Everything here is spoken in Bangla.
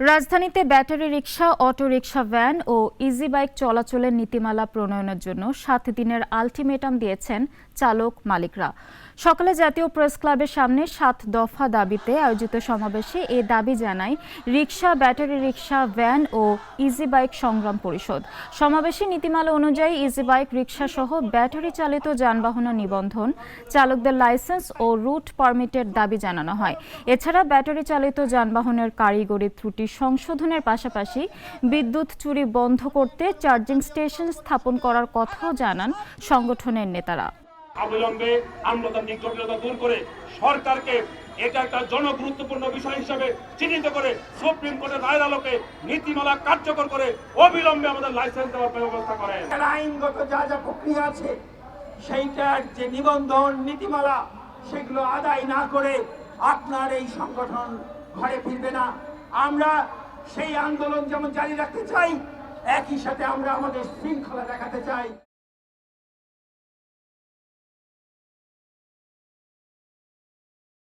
রাজধানীতে battery rickshaw auto rickshaw van ও ইজি বাইক চলাচলের নীতিমালা প্রণয়নের জন্য সাত দিনের আলটিমেটাম দিয়েছেন চালক মালিকরা। সকালে জাতীয় প্রেস ক্লাবের সামনে সাত দফা দাবিতে আয়োজিত সমাবেশে এ দাবি জানায় রিকশা, ব্যাটারি রিকশা, ভ্যান ও ইজি বাইক সংগ্রাম পরিষদ। সমাবেশে নীতিমালা অনুযায়ী ইজি বাইক রিকশা সহ ব্যাটারি চালিত যানবাহনের নিবন্ধন, চালকদের লাইসেন্স ও রুট পারমিটের দাবি জানানো হয়। এছাড়া ব্যাটারি চালিত যানবাহনের কারিগরি ত্রুটি সংশোধনের পাশাপাশি বিদ্যুৎ চুরি বন্ধ করতে চার্জিং স্টেশন স্থাপন করার কথাও জানান সংগঠনের নেতারা। অবিলম্বে আমলাতান্ত্রিক জটিলতা দূর করে সরকারকে এটা একটা জনগুরুত্বপূর্ণ বিষয় হিসেবে চিহ্নিত করে সুপ্রিম কোর্টের রায়ের আলোকে নীতিমালা কার্যকর করে অবিলম্বে আমাদের লাইসেন্স দেওয়ার ব্যবস্থা করেন। আইনগত যা যা প্রক্রিয়া আছে সেইটার যে নিবন্ধন নীতিমালা সেগুলো আদায় না করে আপনার এই সংগঠন ঘরে ফিরবে না। আমরা সেই আন্দোলন যেমন জারি রাখতে চাই একই সাথে আমরা আমাদের শৃঙ্খলা দেখাতে চাই।